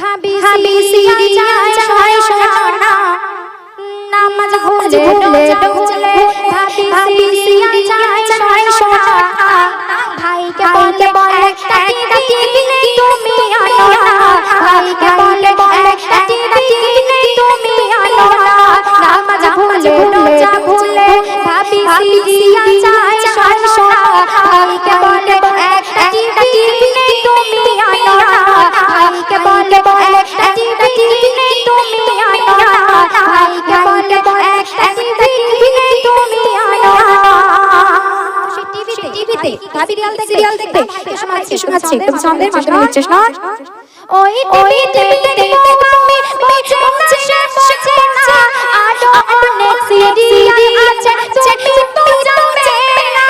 ভাবি ভাবি সিরি যায় ছয় সোনা নামাজ ভুলে ভুলে ভুলে ভাবি ভাবি সিরি যায় ছয় সোনা শোনাচ্ছি তুমি ছন্দের মাধ্যমে হচ্ছে না ওই টিভিতে দেখতে আমি বুঝে বুঝে না আরও অনেক সিরিয়াল আছে তুমি তো জানবে না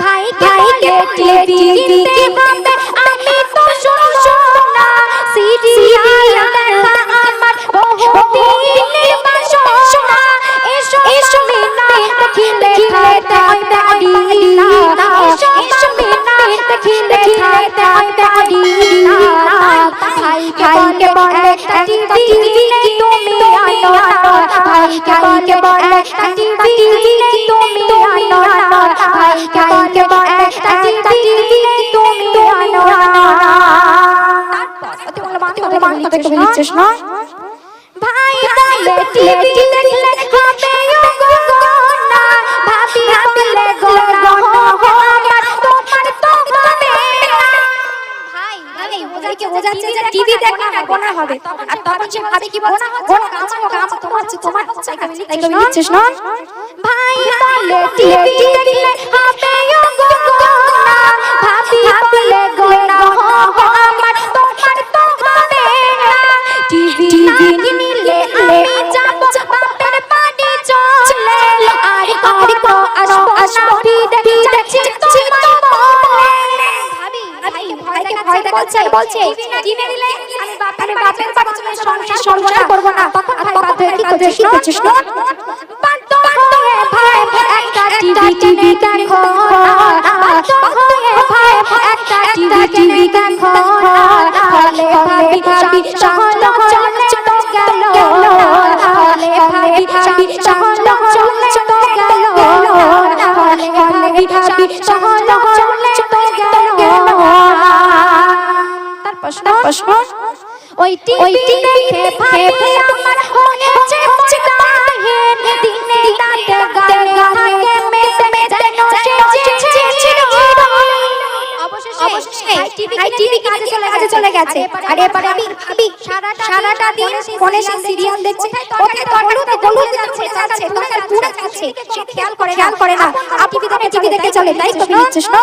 ভাই ভাইকে টিভি কিনতে হবে আমি তো শুনছো না সিরিয়াল দেখা আমার বহু দিনের বাসনা এসো এসো মিনা দেখিলে খাইতে হইবে আডিনা ভাইকে বলে নেই তুমি আনো না। ভাইকে বলে নেই তুমি আনো তুমি আনো না। তারপর বলে বান্ধব বান্ধব দেখতে লিখছিস না ভাই, টিভি দেখলে হবে আর তখন সে ভাবে কি বলছে? গোনা কাজ কাজ তোমার হচ্ছে তোমার হচ্ছে তাই কবি লিখছিস না ভাই বলে টিভি দেখলে হবে গোনা ভাবি বলে গোনা হো আমার তোমার তো হবে না। টিভি নিলে আমি যাব বাপের বাড়ি চলে আর আর তো আসব আসব দেখি যাচ্ছি তোমার ভাবি ভাই ভয় দেখাচ্ছে বলছে টিভি নিলে বাপের বাপের চলে সংসার সর্বনাশ করব না তখন ভাই বাধ্য হয়ে কি করছিস করছিস না বাধ্য হয়ে ভাই একটা টিভি টিভি দেখো বাধ্য হয়ে ভাই একটা টিভি টিভি দেখো ফলে ভাবি ভাবি সহল চলে তো গেল ফলে ভাবি ভাবি সহল চলে তো গেল ফলে ভাবি ভাবি প্রশ্ন প্রশ্ন ওই টিভি দেখে ভাবে আমার হয়েছে পছতাহেন দিনে রাতে গানে গানে মেতে মেতে সেজেছিল অবশেষে টিভি কাজে চলে কাজে চলে গেছে। আর এবারে আমি ভাবি সারাটা দিন ফোনে সেই সিরিয়াল দেখছে। কোথায় তরকারিতে গলু যাচ্ছে যাচ্ছে তরকারি পুড়ে যাচ্ছে। সে খেয়াল করে খেয়াল করে না আর টিভি দেখে চলে তাই তো নিচ্ছিস না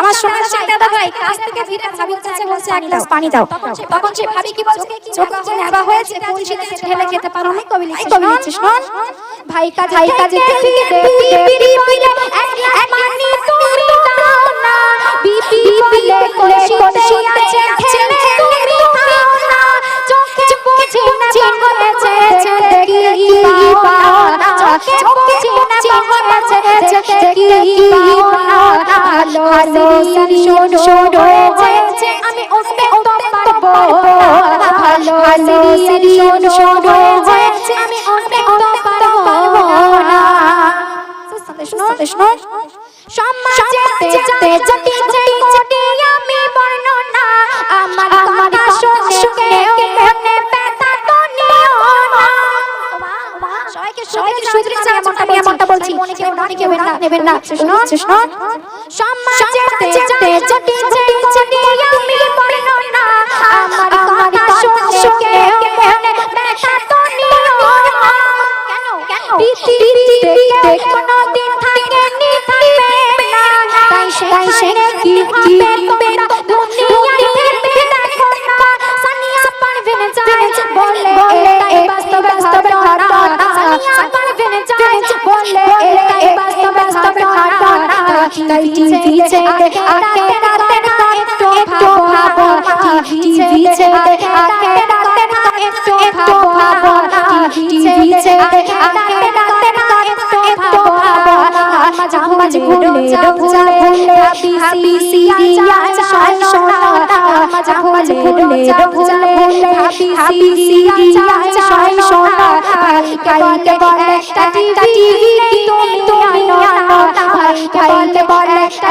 আমার শোনা আমার শোনা দাদা ভাই কাছ থেকে ফিরে ভাবির কাছে বলছে এক গ্লাস পানি দাও। তখন সে ভাবি কি বলছে চোখ যে নেবা হয়েছে কোন শীতে ঢেলে খেতে পারো না কবি লিখছিস কবি লিখছিস না ভাই কাজ ভাই কা কাজ ফিরে ফিরে বলে এক গ্লাস পানি তুমি দাও না। বিপি বলে বলে শীতে আছে ছেলে তুমি দাও না। চোখে বুঝি না হয়েছে ছেলে কি পাও না চোখে বুঝি না হয়েছে ছেলে কি সিরিয়াল শোনো শোনো হয়েছে। আমি উঠতে উঠতে পারব ভালো সিরিয়াল শোনো শোনো হয়েছে। আমি উঠতে উঠতে পারব না শোনো শোনো সমাজেতে যেতে যেতে যেই কোটি আমি বর্ণনা। আমার কথা শুনে কেউ মনে ব্যথা তো নিও না। সবাইকে সবাইকে সুযোগ আমি এমনটা বলছি। মনে কেউ না কেউ না নেবেন না। শোনো শোনো সমাজেতে যেতে যেতে তাই টিভি ছেড়ে আগে রাতের একটু ভাবো টিভি ছেড়ে আগে রাতের একটু ভাবো টিভি ছেড়ে আগে রাতের একটু ভাবো নামাজ ভুলে রোজা ভুলে হাবি সিরিয়াল শোনো নামাজ ভুলে রোজা ভুলে হাবি সিরিয়াল শোনো ভাইকে বলে টিভি তুমি তুমি আনো একটা